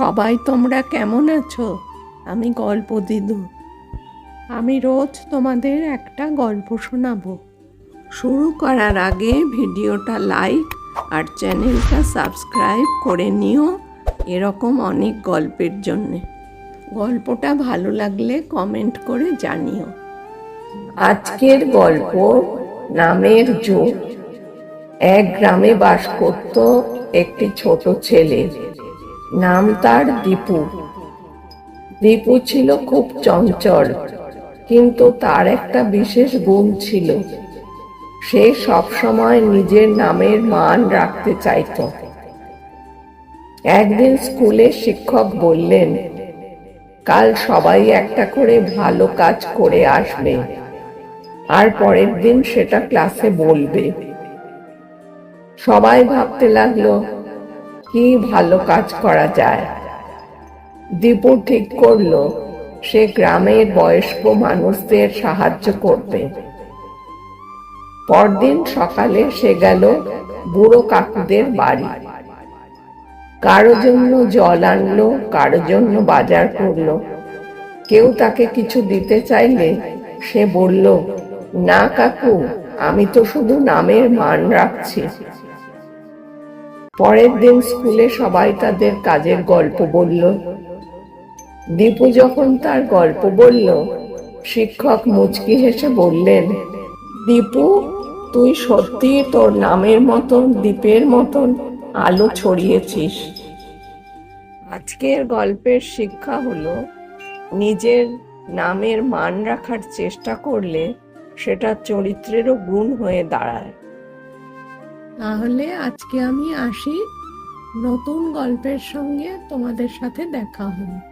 সবাই তোমরা কেমন আছো? আমি গল্প দিদু। আমি রোজ তোমাদের একটা গল্প শোনাবো। শুরু করার আগে ভিডিওটা লাইক আর চ্যানেলটা সাবস্ক্রাইব করে নিও এরকম অনেক গল্পের জন্যে। গল্পটা ভালো লাগলে কমেন্ট করে জানিও। আজকের গল্প নামের যুগ। এক গ্রামে বাস করত একটি ছোট ছেলে। নাম তার দীপু। দীপু ছিল খুব চঞ্চল, কিন্তু তার একটা বিশেষ গুণ ছিল। সে সবসময় নিজের নামের মান রাখতে চাইত। একদিন স্কুলে শিক্ষক বললেন, কাল সবাই একটা করে ভালো কাজ করে আসবে, আর পরের দিন সেটা ক্লাসে বলবে। সবাই ভাবতে লাগল কি ভালো কাজ করা যায়। দীপু ঠিক করল, সে গ্রামের বয়স্ক মানুষদের সাহায্য করবে। পরদিন সকালে সে গেল বুড়ো কাকুদের বাড়ি। কারও জন্য জল আনলো, কারও জন্য বাজার করল। কেউ তাকে কিছু দিতে চাইলে সে বলল, না কাকু, আমি তো শুধু নামের মান রাখছি। পরের দিন স্কুলে সবাই তাদের কাজের গল্প বলল। দীপু যখন তার গল্প বলল, শিক্ষক মুচকি হেসে বললেন, দীপু, তুই সত্যি তোর নামের মতন দ্বীপের মতন আলো ছড়িয়েছিস। আজকের গল্পের শিক্ষা হলো, নিজের নামের মান রাখার চেষ্টা করলে সেটা চরিত্রেরও গুণ হয়ে দাঁড়ায়। তাহলে আজকে আমি আসি নতুন গল্পের সঙ্গে তোমাদের সাথে দেখা হবে